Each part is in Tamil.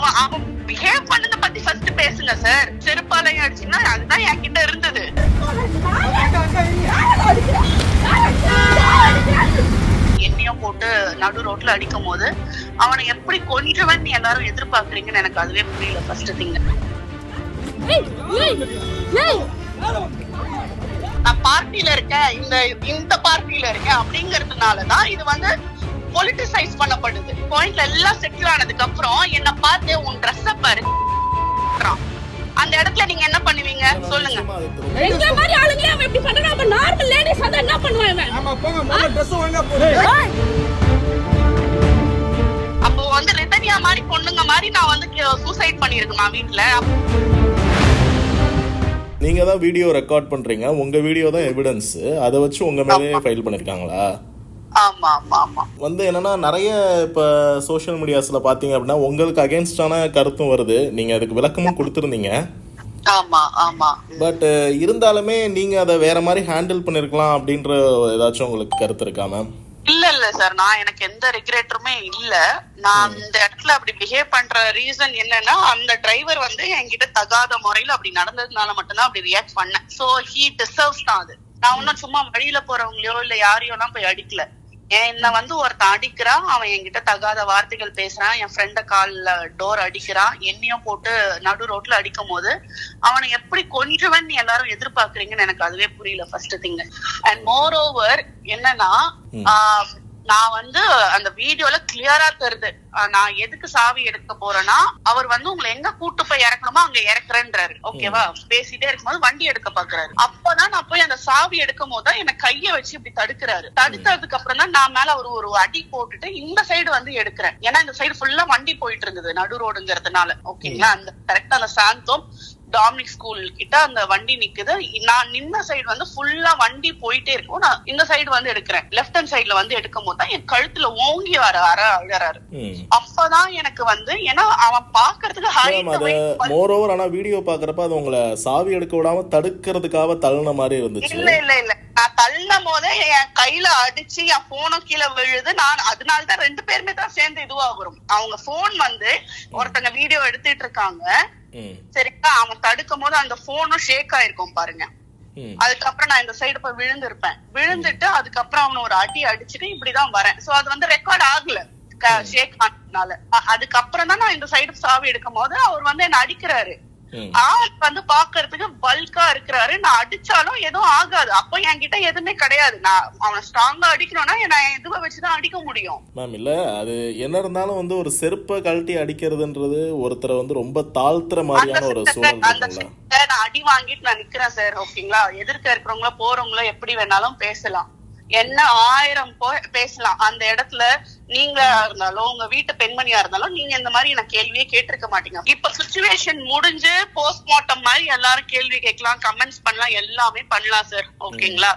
அவன் அவன் பிஹேவ் பண்ணத பத்தி ஃபர்ஸ்ட் பேசுங்க சார் செருப்பாலையும் அடிச்சுன்னா அதுதான் என்கிட்ட இருந்தது. என்னையும் போட்டு நடு ரோட்ல அடிக்கும் போது அவனை எப்படி கொஞ்சவன் எல்லாரும் எதிர்பார்க்கறீங்கன்னு எனக்கு அதுவே புரியல ஃபர்ஸ்ட் திங்க நான் பார்ட்டில இருக்கேன் இந்த இந்த பார்ட்டில இருக்கேன் அப்படிங்கறதுனாலதான் இது வந்து பொலிட்டிசைஸ் பண்ணப்படுது. பாயிண்ட்ல எல்லாம் செட்டில் ஆனதுக்கு அப்புறம் என்ன பார்த்து உன் ட்ரெஸ் பாரு. அந்த இடத்துல நீங்க என்ன பண்ணுவீங்க? சொல்லுங்க. எங்க மாதிரி ஆளுங்களே அவன் இப்படி பண்றான். அப்ப நார்மல் லேடிஸ் வந்து என்ன பண்ணுவான் இவன்? ஆமா போங்க முதல்ல ட்ரெஸ் ஒழுங்கா போடு. அப்போ வந்து ரிதன்யா மாதிரி பொண்ணுங்க மாதிரி நான் வந்து சூசைட் பண்ணிருக்கேமா வீட்ல. நீங்க தான் வீடியோ ரெக்கார்ட் பண்றீங்க. உங்க வீடியோ தான் எவிடன்ஸ் அதை வச்சு உங்க மேலே ஃபைல் பண்ணிருக்காங்களா? வந்து என்னன்னா நிறைய இப்போ சோஷியல் மீடியாஸ்ல பாத்தீங்க அப்படின்னா உங்களுக்கு அகேன்ஸ்டான கருத்தும் வருது. நீங்க அதுக்கு விளக்கமும் கொடுத்துருந்தீங்க. ஆமா ஆமா. பட் இருந்தாலுமே நீங்க அதை வேற மாதிரி ஹேண்டில் பண்ணிருக்கலாம் அப்படின்ற ஏதாச்சும் உங்களுக்கு கருத்து இருக்கா மேம் இல்ல இல்ல சார் நான் எனக்கு எந்த ரெகுலேட்டருமே இல்ல. நான் அந்த இடத்துல அப்படி பிஹேவ் பண்ற ரீசன் என்னன்னா அந்த டிரைவர் வந்து என்கிட்ட தகாத முறையில அப்படி நடந்ததுனால மட்டும்தான் அப்படி ரியாக்ட் பண்ணேன். சோ ஹீ டிசர்வ்ஸ் தான் அது. நான் ஒன்னும் சும்மா வழியில போறவங்களையோ இல்ல யாரையோ எல்லாம் போய் அடிக்கல. என்ன வந்து ஒருத்தன் அடிக்கிறான் அவன் என்கிட்ட தகாத வார்த்தைகள் பேசுறான் என் ஃப்ரெண்ட கால்ல டோர் அடிக்கிறான் என்னையும் போட்டு நடு ரோட்ல அடிக்கும் போது அவனை எப்படி கொன்றவன் எல்லாரும் எதிர்பார்க்கறீங்கன்னு எனக்கு அதுவே புரியல first thing and more over என்னன்னா நான் வந்து அந்த வீடியோல கிளியரா தருது. ஆஹ், நான் எதுக்கு சாவி எடுக்க போறேன்னா அவர் வந்து உங்களை எங்க கூட்டு போய் இறக்கணுமோ அங்க இறக்குறேன்றாரு. ஓகேவா? பேசிட்டே இருக்கும்போது வண்டி எடுக்க பாக்குறாரு. அப்பதான் நான் போய் அந்த சாவி எடுக்கும் போது தான் என்ன கைய வச்சு இப்படி தடுக்கிறாரு. தடுத்ததுக்கு அப்புறம் தான் நான் மேல அவர் ஒரு அடி போட்டுட்டு இந்த சைடு வந்து எடுக்கிறேன். ஏன்னா இந்த சைடு ஃபுல்லா வண்டி போயிட்டு இருந்தது நடு ரோடுங்கிறதுனால ஓகேங்களா? அந்த கரெக்டா அந்த சாந்தம் டாமினிக் ஸ்கூல் கிட்ட அந்த வண்டி நிக்குது. நான் நின்ன சைடு வந்து ஃபுல்லா வண்டி போயிட்டே இருக்கும் நான் இந்த சைடு வந்து எடுக்கிறேன். லெஃப்ட் ஹேண்ட் சைடுல வந்து எடுக்கும் போது தான் என் கழுத்துல ஓங்கி வர அற அழறாரு. அப்பதான் எனக்கு வந்து ஏன்னா அவன் பாக்குறதுக்கு மோர் ஓவர் ஆனா வீடியோ பாக்குறப்ப அது உங்களை சாவி எடுக்க விடாம தடுக்கிறதுக்காக தள்ளின மாதிரி இருந்துச்சு. இல்ல இல்ல இல்ல. நான் தள்ளும் போதே என் கையில அடிச்சு என் போனும் கீழே விழுது. நான் அதனால தான் ரெண்டு பேருமே தான் சேர்ந்து இதுவாகுறோம். அவங்க போன் வந்து ஒருத்தங்க வீடியோ எடுத்துட்டு இருக்காங்க. சரிங்களா? அவன் தடுக்கும் போது அந்த போனும் ஷேக் ஆயிருக்கும் பாருங்க. அதுக்கப்புறம் நான் இந்த சைடு போய் விழுந்திருப்பேன். விழுந்துட்டு அதுக்கப்புறம் அவனை ஒரு அடி அடிச்சுட்டு இப்படிதான் வரேன். சோ அது வந்து ரெக்கார்ட் ஆகல. ஷேக் ஆனதுனால. அதுக்கப்புறம் தான் நான் இந்த சைடு சாவி எடுக்கும் போது அவர் வந்து என்ன அடிக்கிறாரு. ஆள் வந்து பாக்குறதுக்கு பல்கா இருக்கிறாரு. நான் அடிச்சாலும் எதுவும் ஆகாது. அப்ப என்கிட்ட எதுவுமே கிடையாது. நான் அவனை ஸ்ட்ராங்கா அடிக்கணும்னா நான் இதுவை வச்சுதான் அடிக்க முடியும். மேம் இல்ல. அது என்ன இருந்தாலும் வந்து ஒரு செருப்பை கழட்டி அடிக்கிறதுன்றது ஒருத்தரை வந்து ரொம்ப தாழ்த்துற மாதிரியான ஒரு சூழல் நான் அடி வாங்கிட்டு நான் நிக்கிறேன் சார் ஓகேங்களா எதிர்க்க இருக்கிறவங்கள போறவங்கள எப்படி வேணாலும் பேசலாம். என்ன ஆயிரம் பேசலாம். அந்த இடத்துல நீங்களா இருந்தாலும் உங்க வீட்டு பெண்மணியா இருந்தாலும் நீங்க இந்த மாதிரி நான் கேள்வியே கேட்டிருக்க மாட்டீங்க. இப்ப சுச்சுவேஷன் முடிஞ்சு போஸ்ட்மார்ட்டம் மாதிரி எல்லாரும் கேள்வி கேட்கலாம் கமெண்ட்ஸ் பண்ணலாம் எல்லாமே பண்ணலாம் சார் ஓகேங்களா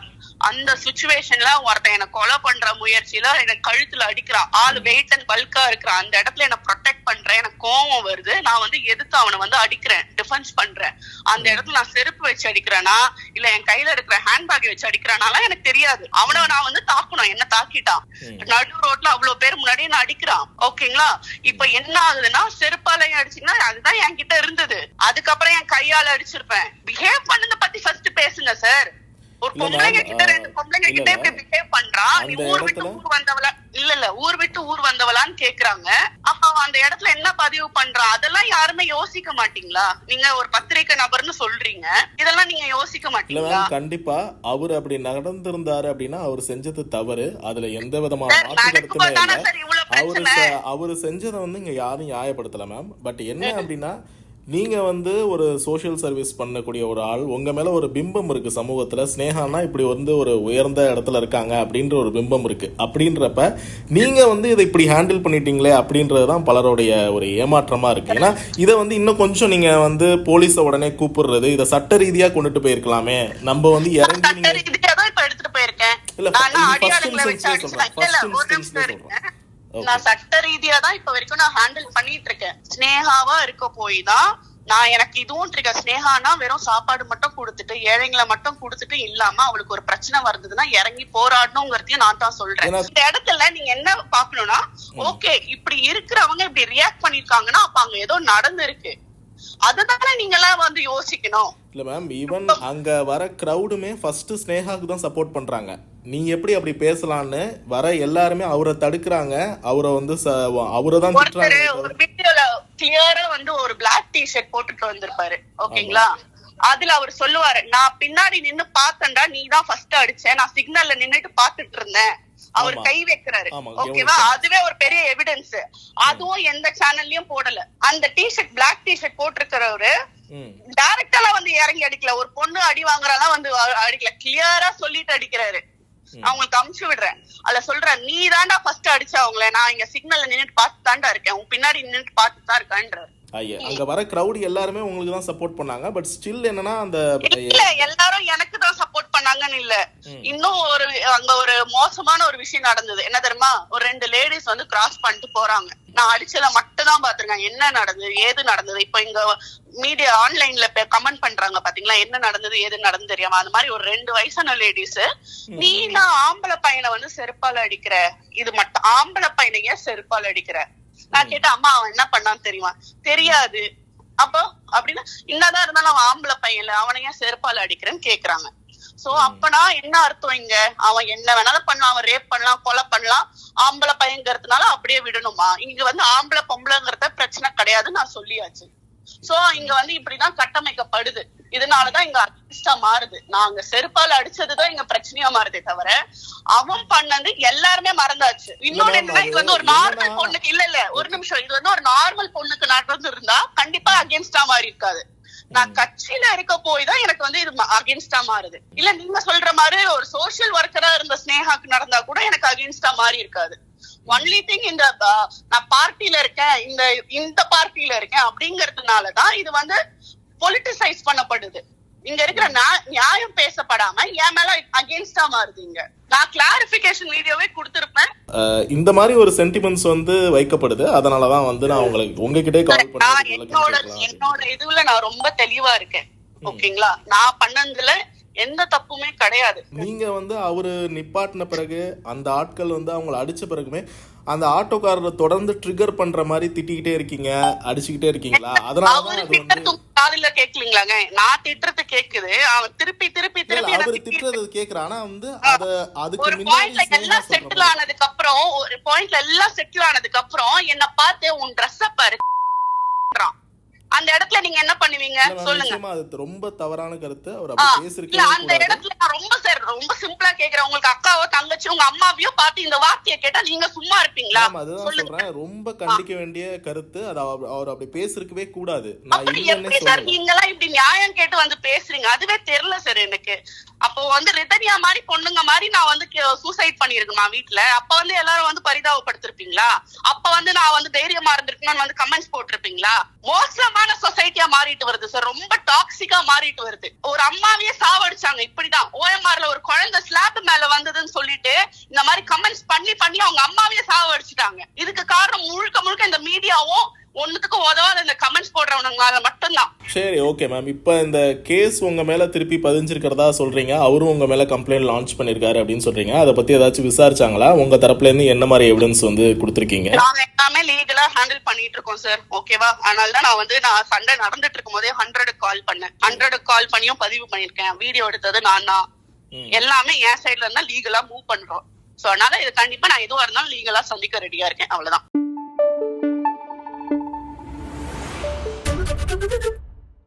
அந்த சுச்சுவேஷன்ல ஒருத்தன் என்ன கொலை பண்ற முயற்சியில எனக்கு கழுத்துல அடிக்கிறான் ஆள் வெயிட் அண்ட் பல்கா இருக்கிறான். அந்த இடத்துல என்ன ப்ரொடெக்ட் பண்றேன். எனக்கு கோவம் வருது. நான் வந்து எதிர்த்து அவனை வந்து அடிக்கிறேன். டிஃபென்ஸ் பண்றேன். அந்த இடத்துல நான் செருப்பு வச்சு அடிக்கிறேனா இல்ல என் கையில இருக்கிற ஹேண்ட்பேக் வச்சு அடிக்கிறானாலாம் எனக்கு தெரியாது. அவனை நான் வந்து தாக்கணும். என்ன தாக்கிட்டான். நடு ரோட்ல அவ்வளவு பேர் முன்னாடி நான் அடிக்கிறான். ஓகேங்களா இப்ப என்ன ஆகுதுன்னா செருப்பாலையும் அடிச்சீங்கன்னா அதுதான் என்கிட்ட இருந்தது. அதுக்கப்புறம் என் கையால அடிச்சிருப்பேன். பிஹேவ் பண்ணத பத்தி ஃபர்ஸ்ட் பேசுங்க சார் ஒரு பொம்பளைங்க கிட்ட ரெண்டு பொம்பளைங்க கிட்ட. இப்படி பிஹேவ் பண்றான் நீ ஊர் விட்டு ஊர் வந்தவளா? இல்ல இல்ல ஊர் விட்டு ஊர் வந்தவளான்னு கேக்குறாங்க. அப்ப அந்த இடத்துல என்ன பதிவு பண்றான் அதெல்லாம் யாருமே யோசிக்க மாட்டீங்களா? நீங்க ஒரு பத்திரிக்கை நபர்னு சொல்றீங்க. இதெல்லாம் நீங்க யோசிக்க மாட்டீங்களா? கண்டிப்பா. அவர் அப்படி நடந்திருந்தாரு அப்படின்னா அவர் செஞ்சது தவறு. அதுல எந்த விதமான அவரு அவரு செஞ்சதை வந்து இங்க யாரும் நியாயப்படுத்தல மேம் பட் என்ன அப்படின்னா நீங்க வந்து ஒரு சோஷியல் சர்வீஸ் பண்ணக்கூடிய ஒரு ஆள் உங்க மேல ஒரு பிம்பம் இருக்கு சமூகத்துல ஸ்னேகானா இப்படி வந்து ஒரு உயர்ந்த இடத்துல இருக்காங்க அப்படின்ற ஒரு பிம்பம் இருக்கு. அப்படின்றப்ப நீங்க வந்து இதை இப்படி ஹேண்டில் பண்ணிட்டீங்களே அப்படின்றது தான் பலருடைய ஒரு ஏமாற்றமா இருக்கு. ஏன்னா இதை வந்து இன்னும் கொஞ்சம் நீங்க வந்து போலீஸை உடனே கூப்பிடுறது இதை சட்ட ரீதியா கொண்டுட்டு போயிருக்கலாமே. நம்ம வந்து இறங்கி சட்ட நீங்க ரீதியா தான் இப்ப எடுத்துட்டு போயிருக்கேன். இல்ல, நான் சட்ட ரீதியா தான் இப்ப வரைக்கும் நான் ஹேண்டில் பண்ணிட்டு இருக்கேன் ஸ்னேகாவா இருக்க போய் தான் நான் எனக்கு இதுவும் ட்ரிகர் ஸ்னேகானா வெறும் சாப்பாடு மட்டும் கொடுத்துட்டு ஏழைங்களை மட்டும் கொடுத்துட்டு இல்லாம அவளுக்கு ஒரு பிரச்சனை வந்ததுன்னா இறங்கி போராடணுங்கிறதையும் நான் தான் சொல்றேன். இந்த இடத்துல நீங்க என்ன பாக்கணும்னா ஓகே இப்படி இருக்கிறவங்க இப்படி ரியாக்ட் பண்ணிருக்காங்கன்னா அப்ப அங்க ஏதோ நடந்திருக்கு. அதுதானே நீங்க எல்லாம் வந்து யோசிக்கணும். இல்ல மேம் ஈவன் அங்க வர கிரவுடுமே ஃபர்ஸ்ட் ஸ்னேகாக்கு தான் சப்போர்ட் பண்றாங்க. நீ எப்படி அப்படி பேசலான்னு வர எல்லாருமே அவரை தடுக்கிறாங்க. அவரை வந்து அவரை தான் திட்டுறாங்க. ஒரு வீடியோல கிளியரா வந்து ஒரு பிளாக் டி ஷர்ட் போட்டுட்டு வந்திருப்பாரு. ஓகேங்களா? அதுல அவர் சொல்லுவாரு நான் பின்னாடி நின்னு பார்த்தேன்டா நீ தான் ஃபர்ஸ்ட் அடிச்ச. நான் சிக்னல்ல நின்னுட்டு பாத்துட்டு இருந்தேன். அவர். கை வைக்கிறாரு. ஓகேவா. அதுவே ஒரு பெரிய எவிடன்ஸ் அதுவும் எந்த சேனல்லயும் போடல. அந்த T shirt black T shirt போட்டிருக்கிறவரு ம். டைரக்டாலாம் வந்து இறங்கி அடிக்கல. ஒரு பொண்ணு அடி வாங்குறாலாம் வந்து அடிக்கல. கிளியரா சொல்லிட்டு அடிக்கிறாரு. அவங்களுக்கு அமுச்சு விடுறேன். அதுல சொல்றேன் நீ தாண்டா ஃபர்ஸ்ட் அடிச்ச அவங்கள. நான் இங்க சிக்னல்ல நின்னுட்டு பார்த்து தாண்டா இருக்கேன். உன் பின்னாடி நின்னுட்டு பார்த்து தான் இருக்கேன்றாரு ஐயா அங்க வர கிரவுட் எல்லாருமே உங்களுக்கு தான் சப்போர்ட் பண்ணாங்க. பட் ஸ்டில் என்னன்னா அந்த எல்லாரும் எனக்கு தான் சப்போர்ட் பண்ணாங்கன்னு இல்ல. இன்னும் ஒரு அங்க ஒரு மோசமான ஒரு விஷயம் நடந்தது. என்ன தெரியுமா? ஒரு ரெண்டு லேடிஸ் வந்து கிராஸ் பண்ணிட்டு போறாங்க. நான் அடிச்சத மட்டும் தான் பாத்திருக்கேன் என்ன நடந்தது? ஏது நடந்தது? இப்ப இங்க மீடியா ஆன்லைன்ல கமெண்ட் பண்றாங்க பாத்தீங்களா? என்ன நடந்தது? ஏது நடந்தது தெரியாம. அந்த மாதிரி ஒரு ரெண்டு வயசான லேடிஸ் நீ நான் ஆம்பளை பையனை வந்து செருப்பால அடிக்கிற. இது மட்டும் ஆம்பளை பையனை ஏன் செருப்பால அடிக்கிற? நான் கேட்டேன் அம்மா அவன் என்ன பண்ணான்னு தெரியுமா? தெரியாது. அப்போ அப்படின்னா என்னதான் இருந்தாலும் அவன் ஆம்பளை பையன்ல அவனை ஏன் செருப்பால அடிக்கிறேன்னு கேக்குறாங்க. சோ அப்பனா என்ன அர்த்தம் இங்க? அவன் என்ன வேணாலும் பண்ணலாம். அவன் ரேப் பண்ணலாம் கொலை பண்ணலாம். ஆம்பளை பையங்கிறதுனால அப்படியே விடணுமா? இங்க வந்து ஆம்பளை பொம்பளைங்கிறத பிரச்சனை கிடையாதுன்னு நான் சொல்லியாச்சு. சோ இங்க வந்து இப்படிதான் கட்டமைக்கப்படுது. இதனாலதான் இங்க அர்டிஸ்டா மாறுது. நாங்க செருப்பால அடிச்சதுதான் இங்க பிரச்சனையா மாறுதே தவிர அவன் பண்ணது எல்லாருமே மறந்தாச்சு. இன்னொன்னு மேம், என்னன்னா இது வந்து ஒரு நார்மல் பொண்ணுக்கு இல்ல இல்ல ஒரு நிமிஷம். இது வந்து ஒரு நார்மல் பொண்ணுக்கு நடந்து இருந்தா கண்டிப்பா அகேன்ஸ்டா மாறி இருக்காது நான் கட்சியில இருக்க போய் தான் எனக்கு வந்து இது அகேன்ஸ்டா மாறுது. இல்ல நீங்க சொல்ற மாதிரி ஒரு சோசியல் ஒர்க்கரா இருந்த ஸ்னேகாக்கு நடந்தா கூட எனக்கு அகேன்ஸ்டா மாறி இருக்காது. ஒன்லி திங் இந்த நான் பார்ட்டில இருக்கேன் இந்த இந்த பார்ட்டில இருக்கேன் அப்படிங்கறதுனாலதான் இது வந்து பொலிட்டிசைஸ் பண்ணப்படுது. இங்க இருக்கிற நியாயம் என் மேல அகேன்ஸ்டா மாறுது இங்க நான் கிளாரிபிகேஷன் வீடியோவே கொடுத்திருப்பேன். இந்த மாதிரி ஒரு சென்டிமெண்ட்ஸ் வந்து வைக்கப்படுது. அதனால தான் வந்து நான் உங்களுக்கு உங்ககிட்டே கால் என்னோட என்னோட இதுல நான் ரொம்ப தெளிவா இருக்கேன். ஓகேங்களா? நான் பண்ணதுல எந்த தப்புமே கிடையாது. நீங்க வந்து அவரு நிப்பாட்டின பிறகு அந்த ஆட்கள் வந்து அவங்கள அடிச்ச பிறகுமே அந்த ஆட்டோக்காரரை தொடர்ந்து ட்ரிகர் பண்ற மாதிரி திட்டிக்கிட்டே இருக்கீங்க அடிச்சுக்கிட்டே இருக்கீங்களா? அதனால காதுல கேக்கலீங்களாங்க நான் திட்டுறது கேக்குது அவன் திருப்பி திருப்பி திருப்பி அவரு திட்டுறது கேக்குறேன் ஆனா வந்து அத அதுக்கு முன்னாடி எல்லாம் செட்டில். ஆனதுக்கு அப்புறம் ஒரு பாயிண்ட்ல எல்லாம் செட்டில் ஆனதுக்கு அப்புறம் என்ன பார்த்து உன் ட்ரெஸ் பாரு அந்த இடத்துல நீங்க என்ன பண்ணுவீங்க? சொல்லுங்க. அது ரொம்ப தவறான கருத்து. அவர் அப்படி பேசிருக்கவே அந்த இடத்துல நான் ரொம்ப சார் ரொம்ப சிம்பிளா கேக்குறேன். உங்களுக்கு அக்காவோ தங்கச்சி உங்க அம்மாவையோ பார்த்து இந்த வார்த்தையை கேட்டா நீங்க சும்மா இருப்பீங்களா? அதுதான் சொல்றேன். ரொம்ப கண்டிக்க வேண்டிய கருத்து. அது அவர் அப்படி பேசிருக்கவே கூடாது. நான் எப்படி சார் நீங்க எல்லாம் இப்படி நியாயம் கேட்டு வந்து பேசுறீங்க? அதுவே தெரியல சார் எனக்கு. அப்போ வந்து ரிதன்யா மாதிரி பொண்ணுங்க மாதிரி நான் வந்து சூசைட் பண்ணிருக்கேமா வீட்ல. அப்ப வந்து எல்லாரும் வந்து பரிதாபப்படுத்திருப்பீங்களா? அப்ப வந்து நான் வந்து தைரியமா இருந்திருக்கணும்னு வந்து கமெண்ட்ஸ் போட்டிருப்பீங்களா? மோசமான சொசைட்டியா மாறிட்டு வருது சார் ரொம்ப டாக்ஸிக்கா மாறிட்டு வருது. ஒரு அம்மாவையே சாவடிச்சாங்க இப்படிதான். ஓஎம்ஆர்ல ஒரு குழந்தை ஸ்லாப் மேல வந்ததுன்னு சொல்லிட்டு இந்த மாதிரி கமெண்ட்ஸ் பண்ணி பண்ணி அவங்க அம்மாவையே சாவடிச்சிட்டாங்க. இதுக்கு காரணம் முழுக்க முழுக்க இந்த மீடியாவும் ஒண்ணுத்துக்கும் உதவாத இந்த கமெண்ட்ஸ் போடுறவனுங்களால மட்டும்தான். சரி ஓகே மேம் இப்போ இந்த கேஸ் உங்க மேல திருப்பி பதிஞ்சிருக்கிறதா சொல்றீங்க. அவரும் உங்க மேல கம்ப்ளைண்ட் லான்ச் பண்ணிருக்காரு அப்படின்னு சொல்றீங்க. அதை பத்தி ஏதாச்சும் விசாரிச்சாங்களா? உங்க தரப்புல இருந்து என்ன மாதிரி எவிடன்ஸ் வந்து கொடுத்துருக்கீங்க? நாங்க எல்லாமே லீகலா ஹேண்டில் பண்ணிட்டு இருக்கோம் சார் ஓகேவா அதனால தான் நான் வந்து நான் சண்டை நடந்துட்டு இருக்கும் போதே ஹண்ட்ரடு கால் பண்ணேன். ஹண்ட்ரடு கால் பண்ணியும் பதிவு பண்ணிருக்கேன் வீடியோ எடுத்தது நான் தான். எல்லாமே என் சைடுல இருந்தா லீகலா மூவ் பண்றோம். சோ அதனால இது கண்டிப்பா நான் எதுவா இருந்தாலும் லீகலா சந்திக்க ரெடியா இருக்கேன். அவ்வளவுதான். Thank you.